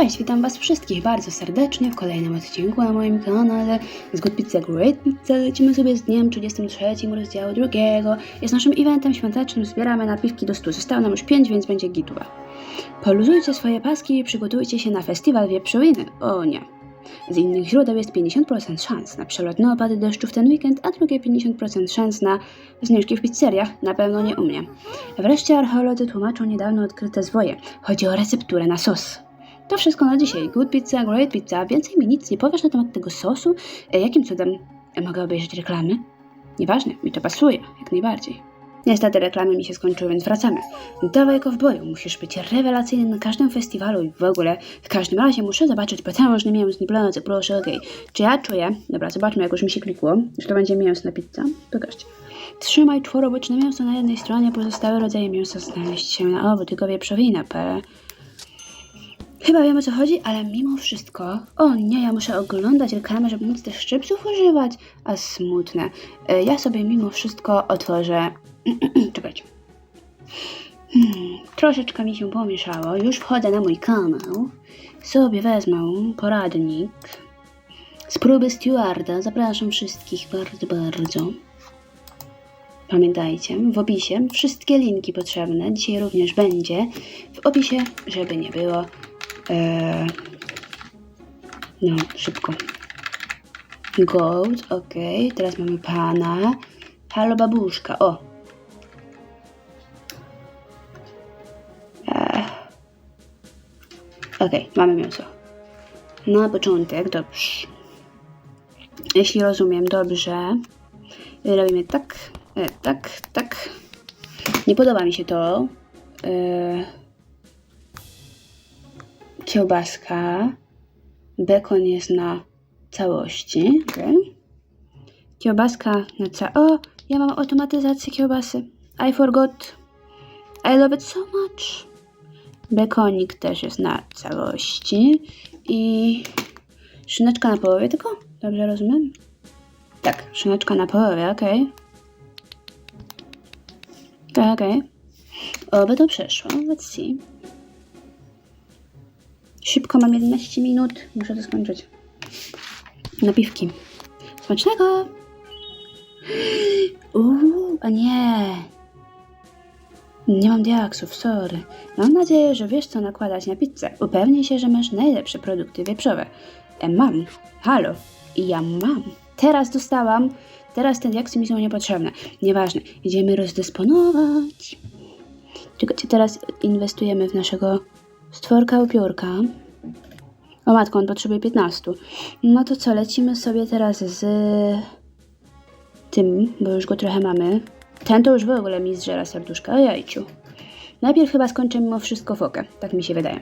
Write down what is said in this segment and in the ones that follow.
Cześć, witam Was wszystkich bardzo serdecznie w kolejnym odcinku na moim kanale z Good Pizza Great Pizza. Lecimy sobie z dniem 33 rozdziału drugiego. Jest naszym eventem świątecznym, zbieramy napiwki do stu. Zostało nam już 5, więc będzie gituwa. Poluzujcie swoje paski i przygotujcie się na festiwal wieprzowiny. O nie. Z innych źródeł jest 50% szans na przelotne opady deszczu w ten weekend, a drugie 50% szans na zniżki w pizzeriach. Na pewno nie u mnie. Wreszcie archeolodzy tłumaczą niedawno odkryte zwoje. Chodzi o recepturę na sos. To wszystko na dzisiaj. Good pizza, great pizza. Więcej mi nic nie powiesz na temat tego sosu? E, Jakim cudem mogę obejrzeć reklamy? Nieważne, mi to pasuje, jak najbardziej. Niestety reklamy mi się skończyły, więc wracamy. Dawaj kowboju, musisz być rewelacyjny na każdym festiwalu i w ogóle. W każdym razie muszę zobaczyć potężny mięsny placy, proszę, okej. Czy ja czuję? Dobra, zobaczmy, jak już mi się klikło, że to będzie mięsna pizza. Pokażcie. Trzymaj czworobyczne mięso na jednej stronie, pozostałe rodzaje mięsa znaleźć się na obu, tylko wieprzowina, p. Chyba wiem o co chodzi, ale mimo wszystko. O nie, ja muszę oglądać reklamę, żeby móc też chipsów używać. A smutne. E, Ja sobie mimo wszystko otworzę. Czekajcie. Hmm, troszeczkę mi się pomieszało. Już wchodzę na mój kanał. Sobie wezmę poradnik. Z próby stewarda. Zapraszam wszystkich bardzo, bardzo. Pamiętajcie, w opisie wszystkie linki potrzebne. Dzisiaj również będzie w opisie, żeby nie było. Eee, no, szybko. Gold, ok. Teraz mamy pana. Halo babuszka, o. Eee. Ok, mamy mięso. Na początek, dobrze. Jeśli rozumiem dobrze, robimy tak, e, tak, tak. Nie podoba mi się to. E, kiełbaska. Bekon jest na całości. Okay. Kiełbaska na ca... O, ja mam automatyzację kiełbasy. I forgot. I love it so much. Bekonik też jest na całości. I szyneczka na połowie tylko? Dobrze rozumiem? Tak, szyneczka na połowie, okej. Okay. Okej. Oby to przeszło. Let's see. Szybko mam 11 minut. Muszę to skończyć. Napiwki. Smacznego! Uuu, a nie. Nie mam diaksów, sorry. Mam nadzieję, że wiesz, co nakładać na pizzę. Upewnij się, że masz najlepsze produkty wieprzowe. E, mam. Halo. I ja mam. Teraz dostałam. Teraz te diaksy mi są niepotrzebne. Nieważne. Idziemy rozdysponować. Czekajcie, teraz inwestujemy w naszego stworka upiórka. O matko, on potrzebuje 15. No to co, lecimy sobie teraz z tym, bo już go trochę mamy. Ten to już w ogóle mi zżera serduszka, o jajciu. Najpierw chyba skończę mimo wszystko fokę, tak mi się wydaje.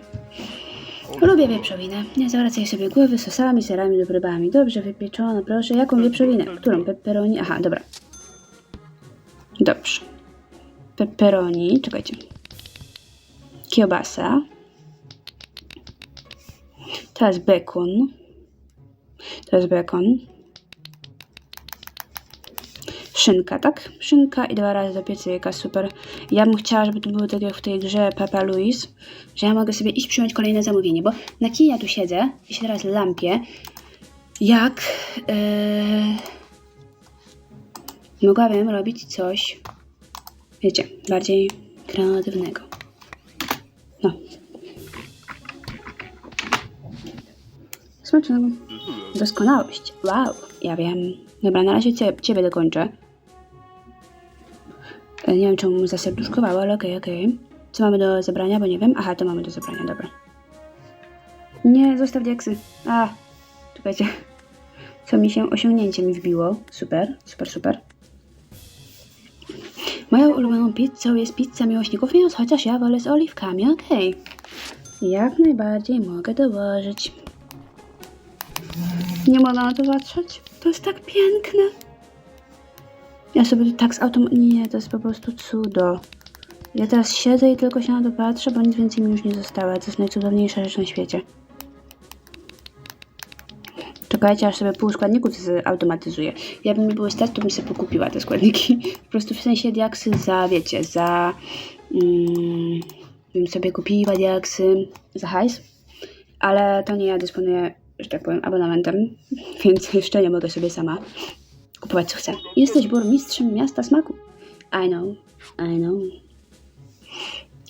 Lubię wieprzowinę. Nie zawracaj sobie głowy sosami, serami lub rybami. Dobrze wypieczono, proszę. Jaką wieprzowinę? Którą? Pepperoni? Aha, dobra. Dobrze. Pepperoni, czekajcie. Kiełbasa. Teraz bekon. Teraz bekon. Szynka, tak? Szynka i dwa razy do piecyka, super. Ja bym chciała, żeby to było tak jak w tej grze Papa Louise, że ja mogę sobie iść przyjąć kolejne zamówienie, bo na kij ja tu siedzę i się teraz lampię, jak yy, mogłabym robić coś, wiecie, bardziej kreatywnego. No. Smacznego. Doskonałość. Wow, ja wiem. Dobra, na razie cie, ciebie dokończę. E, Nie wiem, czemu mu zaserduszkowało, ale okej, okej. Co mamy do zebrania, bo nie wiem. Aha, to mamy do zebrania, dobra. Nie, zostaw diaksy. A, czekajcie. Co mi się osiągnięcie mi wbiło. Super, super, super. Moją ulubioną pizzą jest pizza miłośników mięs, chociaż ja wolę z oliwkami, okej. Jak najbardziej mogę dołożyć. Nie mogę na to patrzeć. To jest tak piękne. Ja sobie tak z autom... Nie, to jest po prostu cudo. Ja teraz siedzę i tylko się na to patrzę, bo nic więcej mi już nie zostało. To jest najcudowniejsza rzecz na świecie. Czekajcie, aż sobie pół składników zautomatyzuję. Ja bym mi było stać, to bym sobie pokupiła te składniki. Po prostu w sensie diaksy za, wiecie, za... Mm, bym sobie kupiła diaksy za hajs. ale to nie ja dysponuję, że tak powiem, abonamentem, więc jeszcze nie mogę sobie sama kupować co chcę. Jesteś burmistrzem miasta smaku. I know, I know.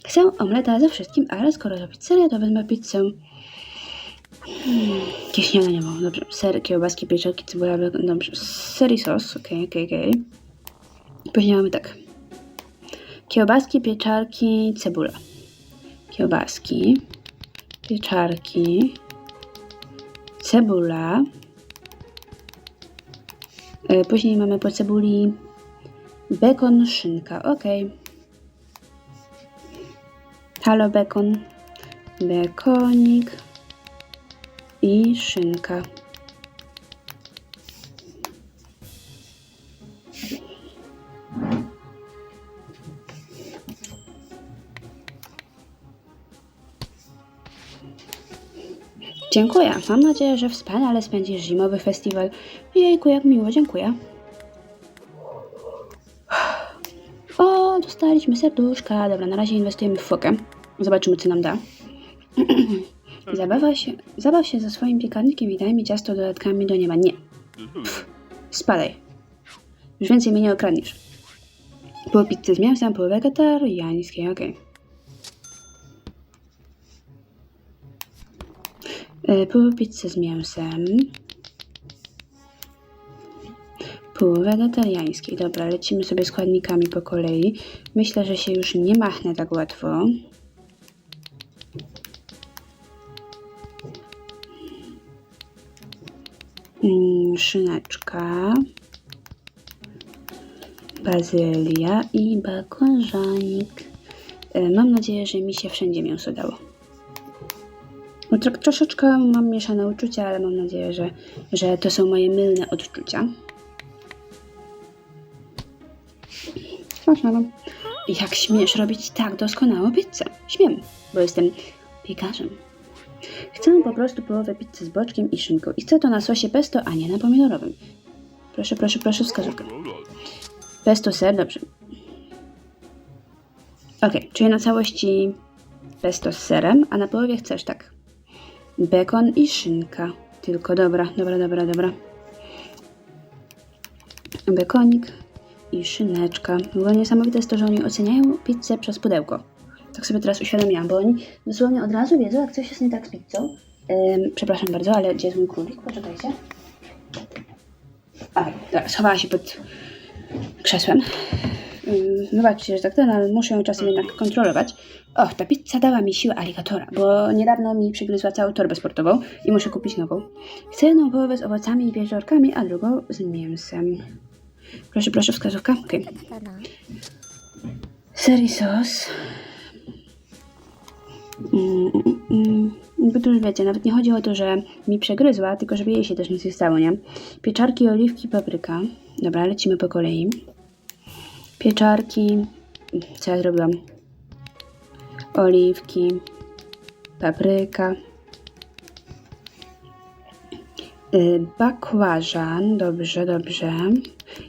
Chcę omleta ze wszystkim, ale skoro to pizzeria, to wezmę pizzę. Hmm, jakieś śniadanie mam, dobrze. Ser, kiełbaski, pieczarki, cebula, dobrze. Ser i sos, okej, okej, okej. Później mamy tak. Kiełbaski, pieczarki, cebula. Kiełbaski, pieczarki, cebula. E, Później mamy po cebuli bekon, szynka. Ok. Halo bekon, bekonik i szynka. Dziękuję. Mam nadzieję, że wspaniale spędzisz zimowy festiwal. Jejku, jak miło, dziękuję. O, dostaliśmy serduszka. Dobra, na razie inwestujemy w fokę. Zobaczymy, co nam da. Zabawa się, zabaw się ze swoim piekarnikiem i daj mi ciasto dodatkami do nieba. Nie. Pff, spadaj. Już więcej mnie nie okradniesz. Pół pizzy z mięsem, pół wegetariańskiej, okej. Y, Pół pizzy z mięsem. Pół wegetariańskiej. Dobra, lecimy sobie składnikami po kolei. Myślę, że się już nie machnę tak łatwo. Mm, Szyneczka. Bazylia i bakonżanik. Y, Mam nadzieję, że mi się wszędzie mięso dało. No, tro, troszeczkę mam mieszane uczucia, ale mam nadzieję, że, że to są moje mylne odczucia. Smacznego. Jak śmiesz robić tak doskonałą pizzę? Śmiem, bo jestem piekarzem. Chcę po prostu połowę pizzy z boczkiem i szynką. I chcę to na sosie pesto, a nie na pomidorowym. Proszę, proszę, proszę, wskazówkę. Pesto ser, dobrze. Ok, czyli na całości pesto z serem, a na połowie chcesz tak. Bekon i szynka. Tylko dobra, dobra, dobra, dobra. Bekonik i szyneczka. W ogóle niesamowite jest to, że oni oceniają pizzę przez pudełko. Tak sobie teraz uświadomiłam, bo oni dosłownie od razu wiedzą, jak coś jest nie tak z pizzą. Przepraszam bardzo, ale gdzie jest mój królik? Poczekajcie. A, schowała się pod krzesłem. Ym, Wybaczcie, że tak ten, ale muszę ją czasem jednak kontrolować. Och, ta pizza dała mi siłę aligatora, bo niedawno mi przygryzła całą torbę sportową i muszę kupić nową. Chcę jedną połowę z owocami i pieczarkami, a drugą z mięsem. Proszę, proszę, wskazówka. Okej. Ser i sos. Mm, mm, mm. Bo tu już wiecie, nawet nie chodzi o to, że mi przegryzła, tylko żeby jej się też nic nie stało, nie? Pieczarki, oliwki, papryka. Dobra, lecimy po kolei. Pieczarki. Co ja zrobiłam? Oliwki. Papryka. Y, bakłażan. Dobrze, dobrze.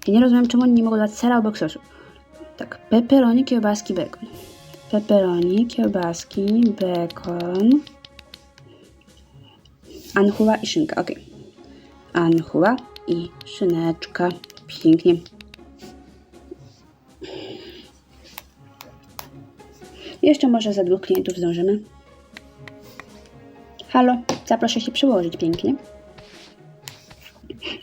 Ja nie rozumiem, czemu oni nie mogą dać sera obok sosu. Tak, pepperoni, kiełbaski, bekon. Pepperoni, kiełbaski, bekon. Anchuła i szynka, ok. Anchuła i szyneczka. Pięknie. Jeszcze może za dwóch klientów zdążymy. Halo, zaproszę się przyłożyć pięknie.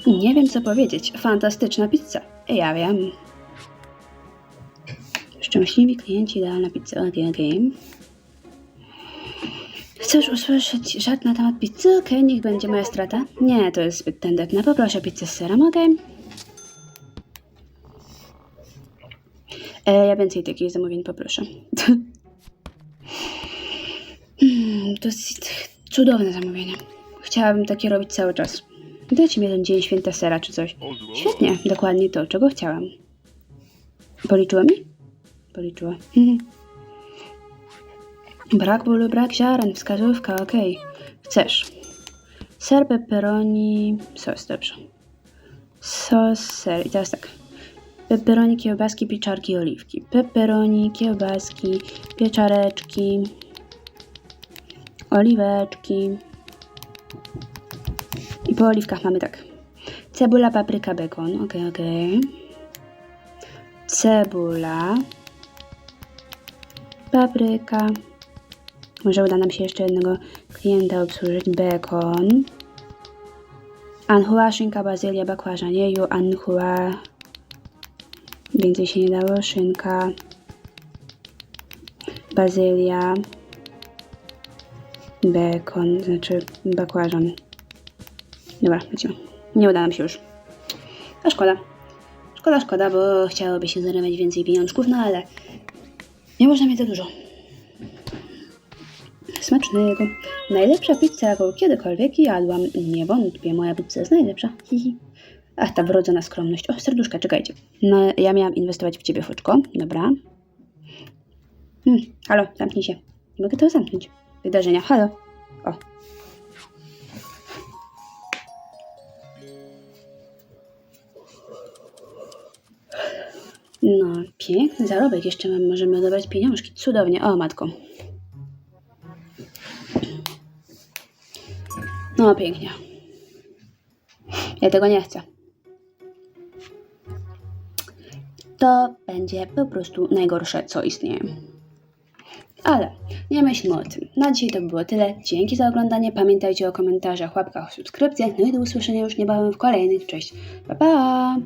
Nie wiem co powiedzieć. Fantastyczna pizza. Ja wiem. Szczęśliwi klienci, idealna pizza. Okej, okej. Chcesz usłyszeć żart na temat pizzy? Okej, niech będzie moja strata. Nie, to jest zbyt tędetne. Poproszę pizzę z serem, okej? E, ja więcej takich zamówień poproszę. Hmm, to jest cudowne zamówienie. Chciałabym takie robić cały czas. Dajcie mi jeden dzień święta sera czy coś. Świetnie, dokładnie to, czego chciałam. Policzyło mi? Policzyło. Mhm. Brak bólu, brak ziaren, wskazówka, okej. Chcesz. Ser, pepperoni, sos, dobrze. Sos, ser. I teraz tak. Pepperoni, kiełbaski, pieczarki, oliwki. Pepperoni, kiełbaski, pieczareczki, oliweczki, I po oliwkach mamy tak. Cebula, papryka, bekon. Okej, okej. Cebula. Papryka. Może uda nam się jeszcze jednego klienta obsłużyć. Bekon. Anhua, szynka, bazylia, bakłażan. Jeju, anhua. Więcej się nie dało. Szynka. Bazylia. Bekon, znaczy bakłażan. Dobra, lecimy. Nie uda nam się już. A szkoda. Szkoda, szkoda, bo chciałoby się zarabiać więcej pieniążków, no ale nie można mieć za dużo. Smacznego. Najlepsza pizza, jaką kiedykolwiek jadłam. Nie wątpię, moja pizza jest najlepsza. Hihi. Ach, ta wrodzona skromność. O, serduszka, czekajcie. No, ja miałam inwestować w ciebie, Foczko. Dobra. Hmm, halo, zamknij się. Nie mogę tego zamknąć. Wydarzenia, halo. O. No, piękny zarobek. Jeszcze mam, możemy odebrać pieniążki. Cudownie. O, matko. No, pięknie. Ja tego nie chcę. To będzie po prostu najgorsze, co istnieje. Ale nie myślmy o tym. Na dzisiaj to by było tyle. Dzięki za oglądanie. Pamiętajcie o komentarzach, łapkach, subskrypcjach. No i do usłyszenia już niebawem w kolejnych. Cześć. Pa, pa!